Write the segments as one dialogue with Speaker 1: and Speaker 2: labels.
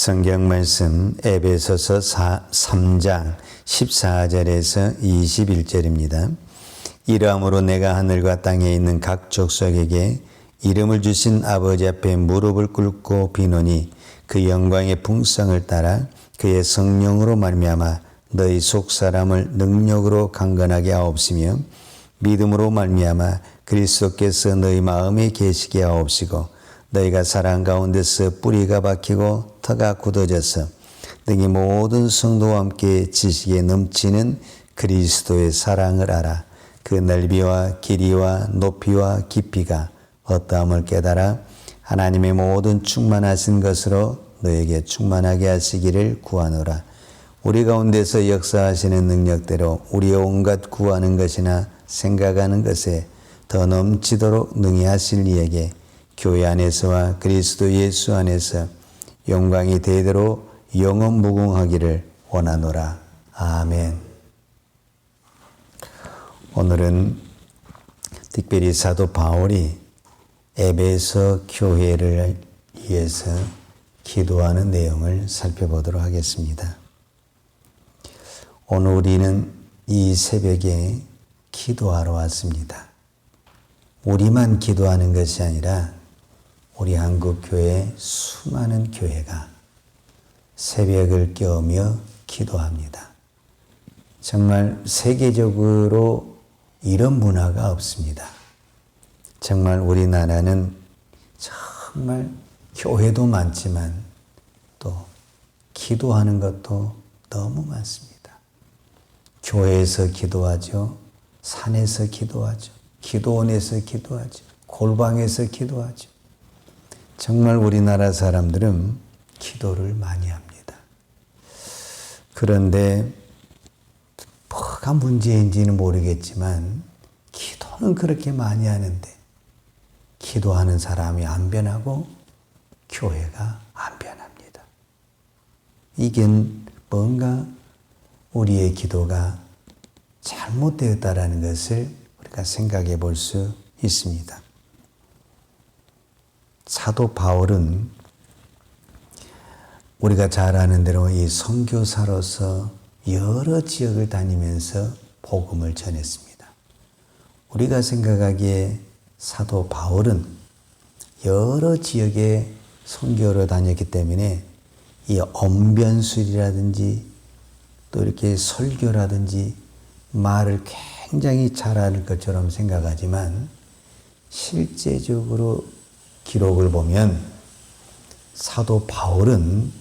Speaker 1: 성경 말씀 에베소서 4, 3장 14절에서 21절입니다. 이러함으로 내가 하늘과 땅에 있는 각 족속에게 이름을 주신 아버지 앞에 무릎을 꿇고 비노니 그 영광의 풍성을 따라 그의 성령으로 말미암아 너희 속 사람을 능력으로 강건하게 하옵시며 믿음으로 말미암아 그리스도께서 너희 마음에 계시게 하옵시고 너희가 사랑 가운데서 뿌리가 박히고 터가 굳어져서 등이 모든 성도와 함께 지식에 넘치는 그리스도의 사랑을 알아 그 넓이와 길이와 높이와 깊이가 어떠함을 깨달아 하나님의 모든 충만하신 것으로 너에게 충만하게 하시기를 구하노라. 우리 가운데서 역사하시는 능력대로 우리의 온갖 구하는 것이나 생각하는 것에 더 넘치도록 능히 하실 이에게 교회 안에서와 그리스도 예수 안에서 영광이 대대로 영원 무궁하기를 원하노라. 아멘. 오늘은 특별히 사도 바울이 에베소 교회를 위해서 기도하는 내용을 살펴보도록 하겠습니다. 오늘 우리는 이 새벽에 기도하러 왔습니다. 우리만 기도하는 것이 아니라 우리 한국 교회 수많은 교회가 새벽을 깨우며 기도합니다. 정말 세계적으로 이런 문화가 없습니다. 정말 우리나라는 정말 교회도 많지만 또 기도하는 것도 너무 많습니다. 교회에서 기도하죠. 산에서 기도하죠. 기도원에서 기도하죠. 골방에서 기도하죠. 정말 우리나라 사람들은 기도를 많이 합니다. 그런데 뭐가 문제인지는 모르겠지만 기도는 그렇게 많이 하는데 기도하는 사람이 안 변하고 교회가 안 변합니다. 이게 뭔가 우리의 기도가 잘못되었다라는 것을 우리가 생각해 볼 수 있습니다. 사도 바울은 우리가 잘 아는 대로 이 선교사로서 여러 지역을 다니면서 복음을 전했습니다. 우리가 생각하기에 사도 바울은 여러 지역에 선교를 다녔기 때문에 이 언변술이라든지 또 이렇게 설교라든지 말을 굉장히 잘하는 것처럼 생각하지만 실제적으로 기록을 보면 사도 바울은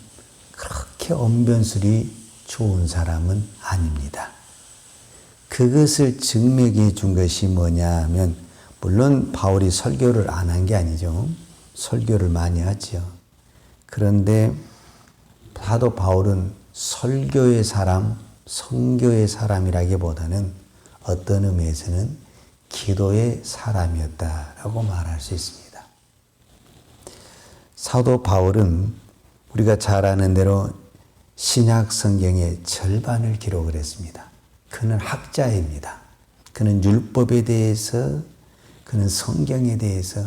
Speaker 1: 그렇게 언변술이 좋은 사람은 아닙니다. 그것을 증명해 준 것이 뭐냐 하면 물론 바울이 설교를 안 한 게 아니죠. 설교를 많이 하죠. 그런데 사도 바울은 설교의 사람, 성교의 사람이라기보다는 어떤 의미에서는 기도의 사람이었다라고 말할 수 있습니다. 사도 바울은 우리가 잘 아는 대로 신약 성경의 절반을 기록을 했습니다. 그는 학자입니다. 그는 율법에 대해서, 그는 성경에 대해서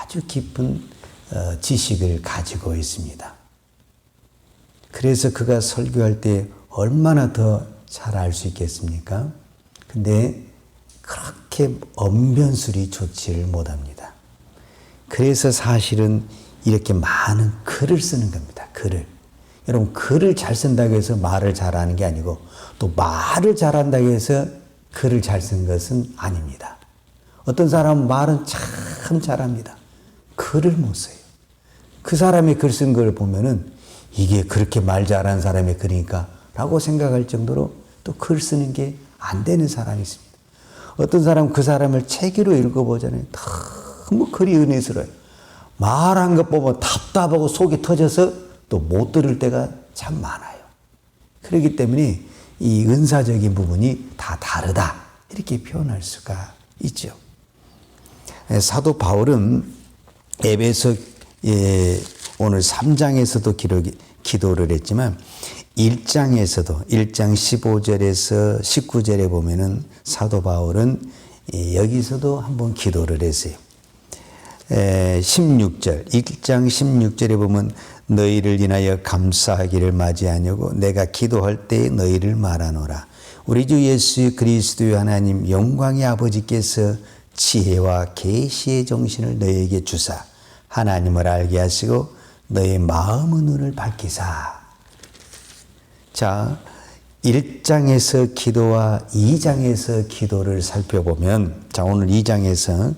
Speaker 1: 아주 깊은 어, 지식을 가지고 있습니다. 그래서 그가 설교할 때 얼마나 더 잘 알 수 있겠습니까? 근데 그렇게 언변술이 좋지를 못합니다. 그래서 사실은 이렇게 많은 글을 쓰는 겁니다. 글을. 여러분, 글을 잘 쓴다고 해서 말을 잘하는 게 아니고 또 말을 잘한다고 해서 글을 잘 쓴 것은 아닙니다. 어떤 사람은 말은 참 잘합니다. 글을 못 써요. 그 사람의 글 쓴 걸 보면은 이게 그렇게 말 잘하는 사람의 글이니까 라고 생각할 정도로 또 글 쓰는 게 안 되는 사람이 있습니다. 어떤 사람은 그 사람을 책으로 읽어보잖아요. 너무 글이 은혜스러워요. 말한 것 보면 답답하고 속이 터져서 또 못 들을 때가 참 많아요. 그렇기 때문에 이 은사적인 부분이 다 다르다. 이렇게 표현할 수가 있죠. 사도 바울은 에베소 예, 오늘 3장에서도 기록이, 기도를 했지만 1장에서도 1장 15절에서 19절에 보면은 사도 바울은 여기서도 한번 기도를 했어요. 에, 16절, 1장 16절에 보면 너희를 인하여 감사하기를 맞이하냐고 내가 기도할 때 너희를 말하노라. 우리 주 예수 그리스도의 하나님 영광의 아버지께서 지혜와 계시의 정신을 너희에게 주사 하나님을 알게 하시고 너희 마음의 눈을 밝히사. 자, 1장에서 기도와 2장에서 기도를 살펴보면 자, 오늘 2장에서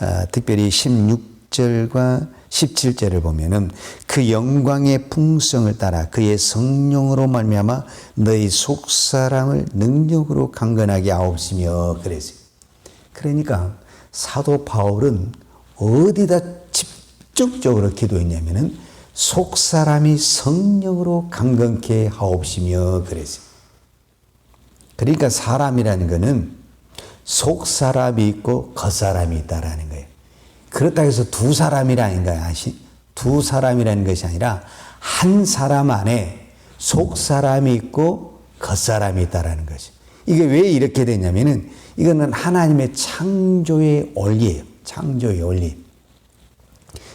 Speaker 1: 어, 특별히 16절과 17절을 보면은 그 영광의 풍성을 따라 그의 성령으로 말미암아 너희 속 사람을 능력으로 강건하게 하옵시며 그랬어요. 그러니까 사도 바울은 어디다 집중적으로 기도했냐면은 속 사람이 성령으로 강건케 하옵시며 그랬어요. 그러니까 사람이라는 것은 속 사람이 있고 겉 사람이 있다라는 거예요. 그렇다고 해서 두 사람이라는 거야. 두 사람이라는 것이 아니라 한 사람 안에 속 사람이 있고 겉 사람이 있다라는 것이. 이게 왜 이렇게 되냐면은 이거는 하나님의 창조의 원리예요. 창조의 원리.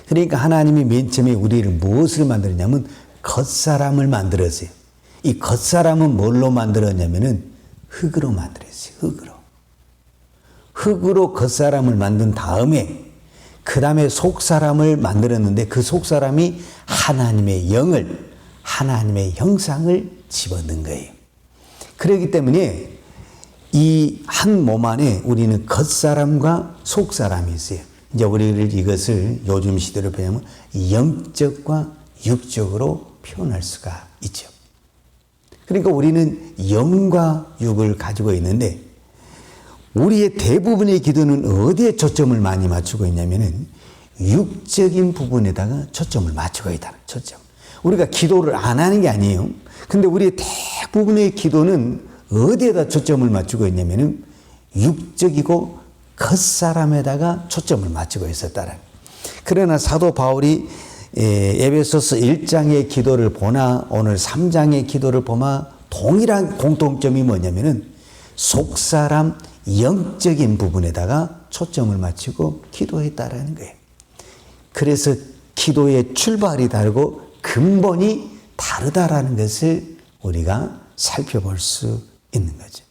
Speaker 1: 그러니까 하나님이 맨 처음에 우리를 무엇을 만들었냐면 겉사람을 만들었어요. 이 겉사람은 뭘로 만들었냐면은 흙으로 만들었어요. 흙으로. 흙으로 겉사람을 만든 다음에 그 다음에 속사람을 만들었는데 그 속사람이 하나님의 영을 하나님의 형상을 집어넣은 거예요. 그렇기 때문에 이 한 몸 안에 우리는 겉사람과 속사람이 있어요. 이제 우리를 이것을 요즘 시대로 표현하면 영적과 육적으로 표현할 수가 있죠. 그러니까 우리는 영과 육을 가지고 있는데 우리의 대부분의 기도는 어디에 초점을 많이 맞추고 있냐면은 육적인 부분에다가 초점을 맞추고 있다. 초점. 우리가 기도를 안 하는 게 아니에요. 근데 우리의 대부분의 기도는 어디에다 초점을 맞추고 있냐면은 육적이고 겉사람에다가 초점을 맞추고 있었다는. 그러나 사도 바울이 에베소서 1장의 기도를 보나 오늘 3장의 기도를 보나 동일한 공통점이 뭐냐면은 속사람 영적인 부분에다가 초점을 맞추고 기도했다라는 거예요. 그래서 기도의 출발이 다르고 근본이 다르다라는 것을 우리가 살펴볼 수 있는 거죠.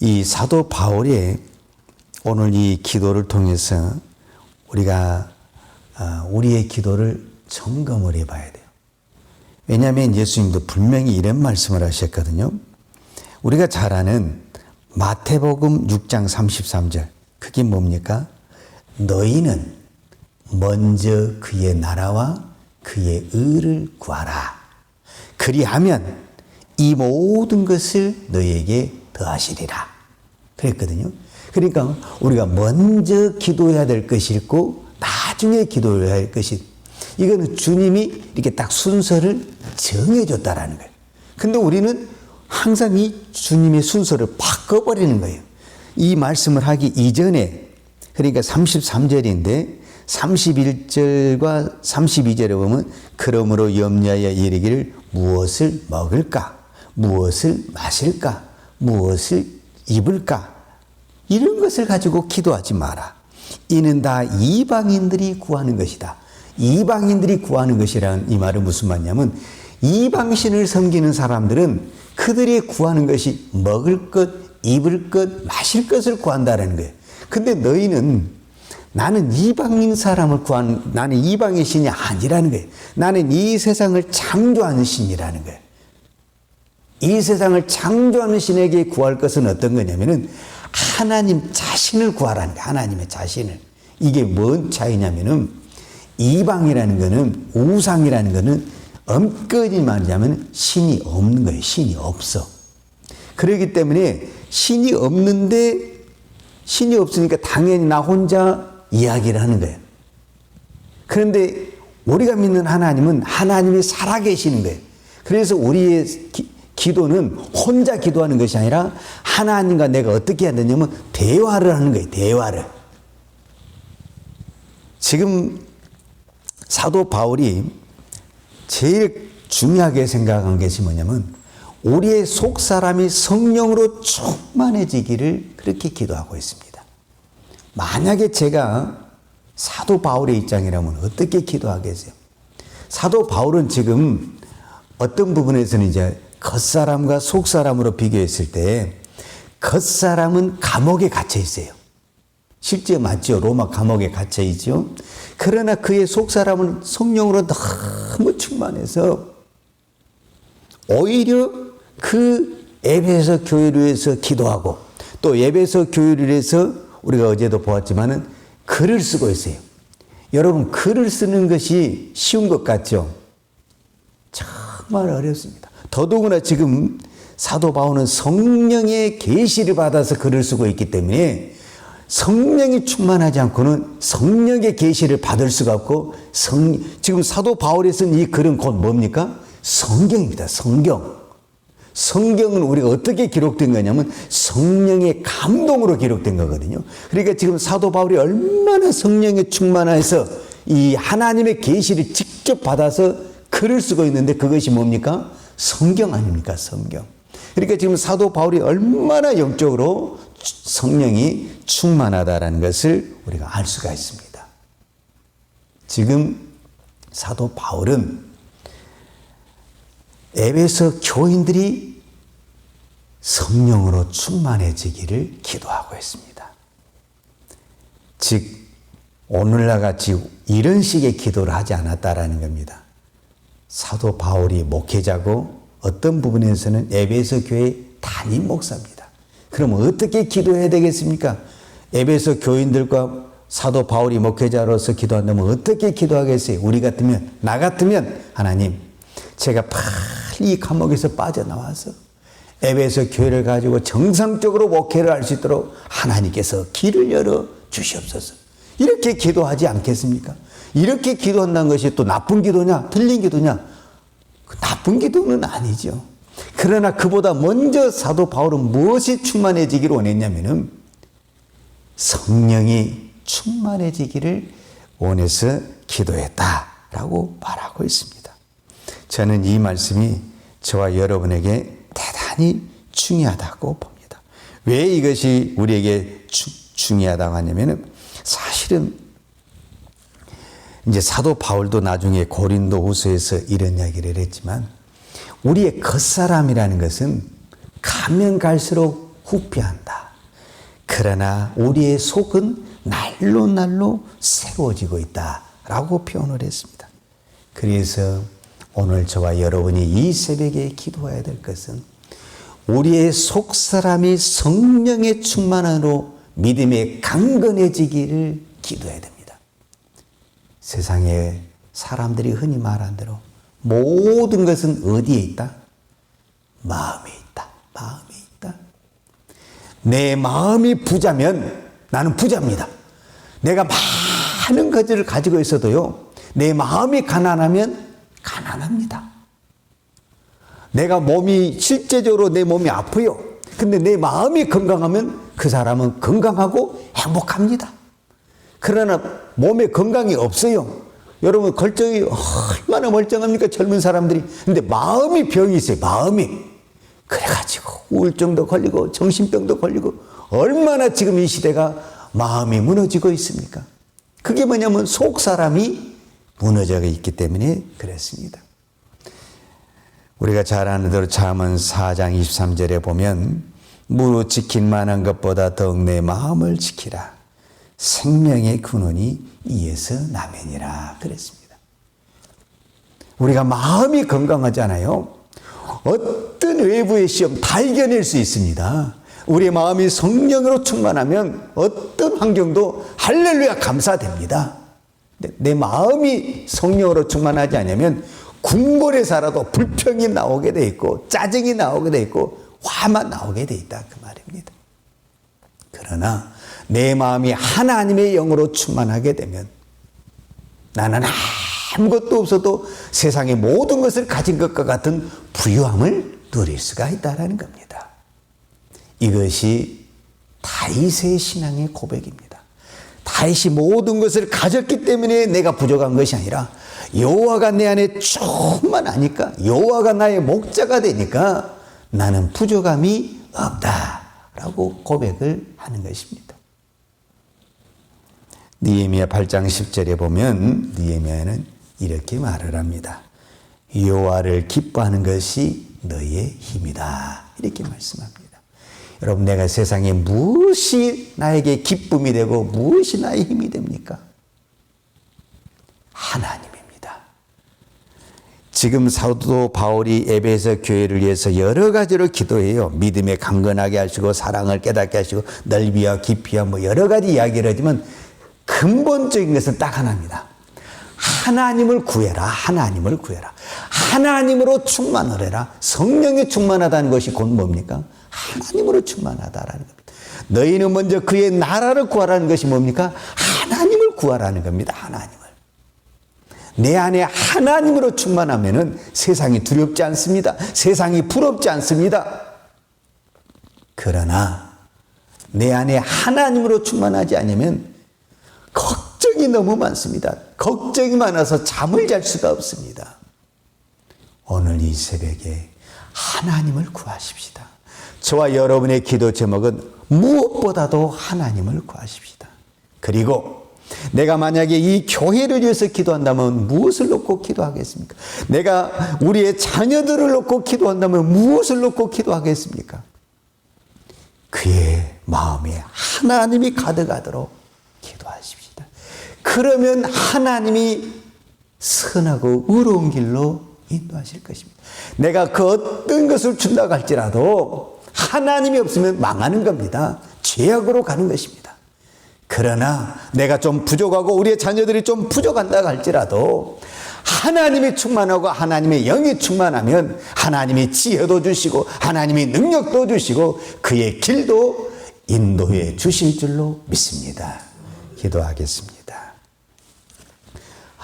Speaker 1: 이 사도 바울의 오늘 이 기도를 통해서 우리가 어, 우리의 기도를 점검을 해봐야 돼요. 왜냐하면 예수님도 분명히 이런 말씀을 하셨거든요. 우리가 잘 아는 마태복음 6장 33절. 그게 뭡니까? 너희는 먼저 그의 나라와 그의 의를 구하라. 그리하면 이 모든 것을 너희에게 더하시리라. 그랬거든요. 그러니까 우리가 먼저 기도해야 될 것이 있고 나중에 기도해야 할 것이 이거는 주님이 이렇게 딱 순서를 정해줬다라는 거예요. 근데 우리는 항상 이 주님의 순서를 바꿔버리는 거예요. 이 말씀을 하기 이전에 그러니까 33절인데 31절과 32절에 보면 그러므로 염려하여 이르기를 무엇을 먹을까? 무엇을 마실까? 무엇을 입을까? 이런 것을 가지고 기도하지 마라. 이는 다 이방인들이 구하는 것이다. 이방인들이 구하는 것이라는 이 말은 무슨 말이냐면 이방신을 섬기는 사람들은 그들이 구하는 것이 먹을 것, 입을 것, 마실 것을 구한다는 거예요. 근데 너희는 나는 이방인 사람을 구하는, 나는 이방의 신이 아니라는 거예요. 나는 이 세상을 창조하는 신이라는 거예요. 이 세상을 창조하는 신에게 구할 것은 어떤 거냐면은 하나님 자신을 구하라는 거예요. 하나님의 자신을. 이게 뭔 차이냐면은 이방이라는 거는 우상이라는 거는 엄격히 말하자면 신이 없는 거예요. 신이 없어. 그렇기 때문에 신이 없는데 신이 없으니까 당연히 나 혼자 이야기를 하는 거예요. 그런데 우리가 믿는 하나님은 하나님이 살아계시는 거예요. 그래서 우리의 기, 기도는 혼자 기도하는 것이 아니라 하나님과 내가 어떻게 해야 되냐면 대화를 하는 거예요. 대화를. 지금 사도 바울이 제일 중요하게 생각한 것이 뭐냐면 우리의 속 사람이 성령으로 충만해지기를 그렇게 기도하고 있습니다. 만약에 제가 사도 바울의 입장이라면 어떻게 기도하겠어요? 사도 바울은 지금 어떤 부분에서는 이제 겉사람과 속사람으로 비교했을 때 겉사람은 감옥에 갇혀 있어요. 실제 맞죠? 로마 감옥에 갇혀 있죠. 그러나 그의 속 사람은 성령으로 너무 충만해서 오히려 그 에베소 교회를 위해서 기도하고 또 에베소 교회를 위해서 우리가 어제도 보았지만은 글을 쓰고 있어요. 여러분 글을 쓰는 것이 쉬운 것 같죠? 정말 어렵습니다. 더더구나 지금 사도 바울은 성령의 계시를 받아서 글을 쓰고 있기 때문에 성령이 충만하지 않고는 성령의 계시를 받을 수가 없고 성 지금 사도 바울이 쓴 이 글은 곧 뭡니까? 성경입니다. 성경. 성경은 우리가 어떻게 기록된 거냐면 성령의 감동으로 기록된 거거든요. 그러니까 지금 사도 바울이 얼마나 성령에 충만해서 이 하나님의 계시를 직접 받아서 글을 쓰고 있는데 그것이 뭡니까? 성경 아닙니까? 성경. 그러니까 지금 사도 바울이 얼마나 영적으로 성령이 충만하다라는 것을 우리가 알 수가 있습니다. 지금 사도 바울은 에베소 교인들이 성령으로 충만해지기를 기도하고 있습니다. 즉, 오늘날 같이 이런 식의 기도를 하지 않았다라는 겁니다. 사도 바울이 목회자고 어떤 부분에서는 에베소 교회 담임 목사입니다. 그럼 어떻게 기도해야 되겠습니까? 에베소 교인들과 사도 바울이 목회자로서 기도한다면 어떻게 기도하겠어요? 우리 같으면, 나 같으면, 하나님, 제가 빨리 감옥에서 빠져나와서 에베소 교회를 가지고 정상적으로 목회를 할 수 있도록 하나님께서 길을 열어 주시옵소서. 이렇게 기도하지 않겠습니까? 이렇게 기도한다는 것이 또 나쁜 기도냐, 틀린 기도냐? 그 나쁜 기도는 아니죠. 그러나 그보다 먼저 사도 바울은 무엇이 충만해지기를 원했냐면은 성령이 충만해지기를 원해서 기도했다라고 말하고 있습니다. 저는 이 말씀이 저와 여러분에게 대단히 중요하다고 봅니다. 왜 이것이 우리에게 주, 중요하다고 하냐면은 사실은 이제 사도 바울도 나중에 고린도 후서에서 이런 이야기를 했지만 우리의 겉사람이라는 것은 가면 갈수록 후피한다. 그러나 우리의 속은 날로 날로 새로워지고 있다 라고 표현을 했습니다. 그래서 오늘 저와 여러분이 이 새벽에 기도해야 될 것은 우리의 속 사람이 성령의 충만함으로 믿음에 강건해지기를 기도해야 됩니다. 세상에 사람들이 흔히 말한 대로 모든 것은 어디에 있다? 마음에 있다. 마음에 있다. 내 마음이 부자면 나는 부자입니다. 내가 많은 것들을 가지고 있어도요, 내 마음이 가난하면 가난합니다. 내가 몸이 실제적으로 내 몸이 아프요. 근데 내 마음이 건강하면 그 사람은 건강하고 행복합니다. 그러나 몸에 건강이 없어요. 여러분 걸정이 얼마나 멀쩡합니까 젊은 사람들이. 근데 마음이 병이 있어요. 마음이. 그래가지고 우울증도 걸리고 정신병도 걸리고 얼마나 지금 이 시대가 마음이 무너지고 있습니까? 그게 뭐냐면 속 사람이 무너져 있기 때문에 그랬습니다. 우리가 잘 아는 대로 잠언 4장 23절에 보면 무릇 지킨 만한 것보다 더욱 내 마음을 지키라. 생명의 근원이 이에서 나면이라 그랬습니다. 우리가 마음이 건강하잖아요. 어떤 외부의 시험 다 이겨낼 수 있습니다. 우리 마음이 성령으로 충만하면 어떤 환경도 할렐루야 감사됩니다. 내 마음이 성령으로 충만하지 않으면 궁궐에 살아도 불평이 나오게 돼 있고 짜증이 나오게 돼 있고 화만 나오게 돼 있다 그 말입니다. 그러나 내 마음이 하나님의 영으로 충만하게 되면 나는 아무것도 없어도 세상의 모든 것을 가진 것과 같은 부유함을 누릴 수가 있다라는 겁니다. 이것이 다윗의 신앙의 고백입니다. 다윗이 모든 것을 가졌기 때문에 내가 부족한 것이 아니라 여호와가 내 안에 충만하니까 여호와가 나의 목자가 되니까 나는 부족함이 없다라고 고백을 하는 것입니다. 니에미야 8장 10절에 보면 니에미야는 이렇게 말을 합니다. 여호와를 기뻐하는 것이 너의 힘이다. 이렇게 말씀합니다. 여러분 내가 세상에 무엇이 나에게 기쁨이 되고 무엇이 나의 힘이 됩니까? 하나님입니다. 지금 사도 바울이 에베소 교회를 위해서 여러 가지로 기도해요. 믿음에 강건하게 하시고 사랑을 깨닫게 하시고 넓이와 깊이와 뭐 여러 가지 이야기를 하지만 근본적인 것은 딱 하나입니다. 하나님을 구해라. 하나님을 구해라. 하나님으로 충만을 해라. 성령에 충만하다는 것이 곧 뭡니까? 하나님으로 충만하다라는 겁니다. 너희는 먼저 그의 나라를 구하라는 것이 뭡니까? 하나님을 구하라는 겁니다. 하나님을. 내 안에 하나님으로 충만하면은 세상이 두렵지 않습니다. 세상이 부럽지 않습니다. 그러나 내 안에 하나님으로 충만하지 않으면 걱정이 너무 많습니다. 걱정이 많아서 잠을 잘 수가 없습니다. 오늘 이 새벽에 하나님을 구하십시다. 저와 여러분의 기도 제목은 무엇보다도 하나님을 구하십시다. 그리고 내가 만약에 이 교회를 위해서 기도한다면 무엇을 놓고 기도하겠습니까? 내가 우리의 자녀들을 놓고 기도한다면 무엇을 놓고 기도하겠습니까? 그의 마음에 하나님이 가득하도록 기도하십시다. 그러면 하나님이 선하고 의로운 길로 인도하실 것입니다. 내가 그 어떤 것을 준다고 할지라도 하나님이 없으면 망하는 겁니다. 죄악으로 가는 것입니다. 그러나 내가 좀 부족하고 우리의 자녀들이 좀 부족한다고 할지라도 하나님이 충만하고 하나님의 영이 충만하면 하나님이 지혜도 주시고 하나님이 능력도 주시고 그의 길도 인도해 주실 줄로 믿습니다. 기도하겠습니다.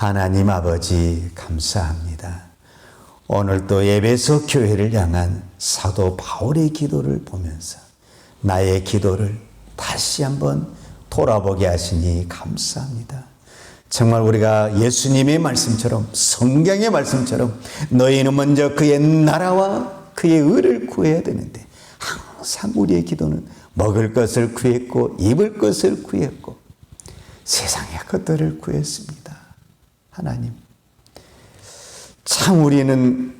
Speaker 1: 하나님 아버지 감사합니다. 오늘 또 에베소 교회를 향한 사도 바울의 기도를 보면서 나의 기도를 다시 한번 돌아보게 하시니 감사합니다. 정말 우리가 예수님의 말씀처럼 성경의 말씀처럼 너희는 먼저 그의 나라와 그의 의를 구해야 되는데 항상 우리의 기도는 먹을 것을 구했고 입을 것을 구했고 세상의 것들을 구했습니다. 하나님 참 우리는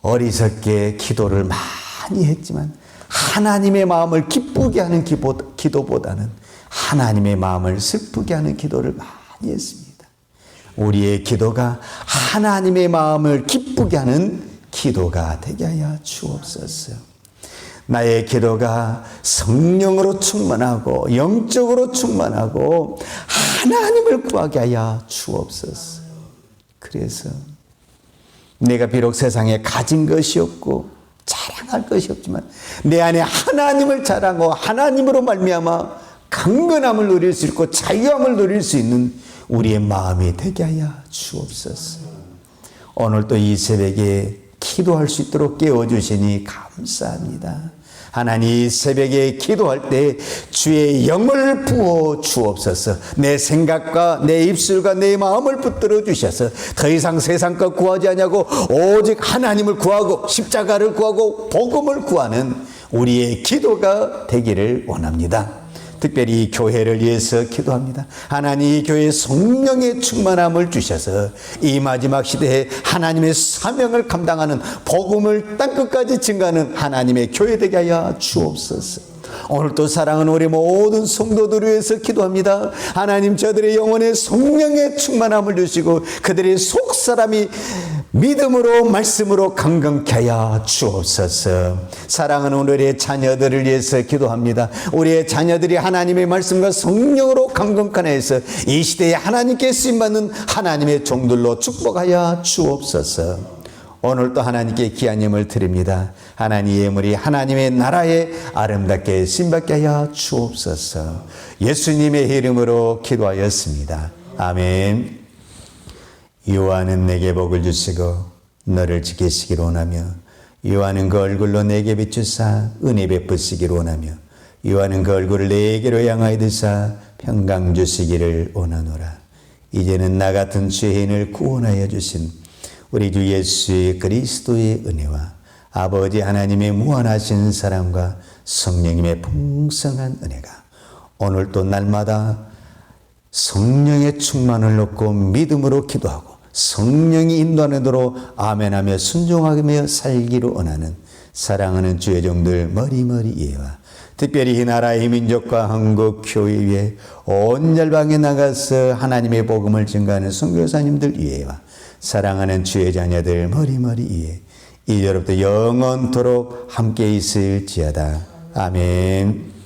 Speaker 1: 어리석게 기도를 많이 했지만 하나님의 마음을 기쁘게 하는 기도보다는 하나님의 마음을 슬프게 하는 기도를 많이 했습니다. 우리의 기도가 하나님의 마음을 기쁘게 하는 기도가 되게 하여 주옵소서. 나의 기도가 성령으로 충만하고 영적으로 충만하고 하나님을 구하게 하여 주옵소서. 그래서 내가 비록 세상에 가진 것이 없고 자랑할 것이 없지만 내 안에 하나님을 자랑하고 하나님으로 말미암아 강건함을 누릴 수 있고 자유함을 누릴 수 있는 우리의 마음이 되게 하여 주옵소서. 오늘 또이 새벽에 기도할 수 있도록 깨워주시니 감사합니다. 하나님 새벽에 기도할 때 주의 영을 부어 주옵소서. 내 생각과 내 입술과 내 마음을 붙들어 주셔서 더 이상 세상 것 구하지 않냐고 오직 하나님을 구하고 십자가를 구하고 복음을 구하는 우리의 기도가 되기를 원합니다. 특별히 교회를 위해서 기도합니다. 하나님 교회 성령의 충만함을 주셔서 이 마지막 시대에 하나님의 사명을 감당하는 복음을 땅끝까지 증가하는 하나님의 교회 되게 하여 주옵소서. 오늘 또 사랑하는 우리 모든 성도들을 위해서 기도합니다. 하나님 저들의 영혼에 성령의 충만함을 주시고 그들의 속 사람이 믿음으로 말씀으로 강건케 하여 주옵소서. 사랑하는 우리의 자녀들을 위해서 기도합니다. 우리의 자녀들이 하나님의 말씀과 성령으로 강건케 해서 이 시대에 하나님께 쓰임 받는 하나님의 종들로 축복하여 주옵소서. 오늘도 하나님께 귀한 예물 드립니다. 하나님의 예물이 하나님의 나라에 아름답게 신받게 하여 주옵소서. 예수님의 이름으로 기도하였습니다. 아멘. 요한은 내게 복을 주시고 너를 지키시기를 원하며 요한은 그 얼굴로 내게 비추사 은혜 베푸시기를 원하며 요한은 그 얼굴을 내게로 향하여 드사 평강 주시기를 원하노라. 이제는 나 같은 죄인을 구원하여 주신 우리 주 예수 그리스도의 은혜와 아버지 하나님의 무한하신 사랑과 성령님의 풍성한 은혜가 오늘 또 날마다 성령의 충만을 얻고 믿음으로 기도하고 성령이 인도하는 대로 아멘하며 순종하며 살기로 원하는 사랑하는 주의 종들 머리머리 이해와 특별히 이 나라의 민족과 한국 교회 위에 온 열방에 나가서 하나님의 복음을 증가하는 선교사님들 위에와 사랑하는 주의 자녀들 머리머리 이해 이제로부터 영원토록 함께 있을지어다 아멘.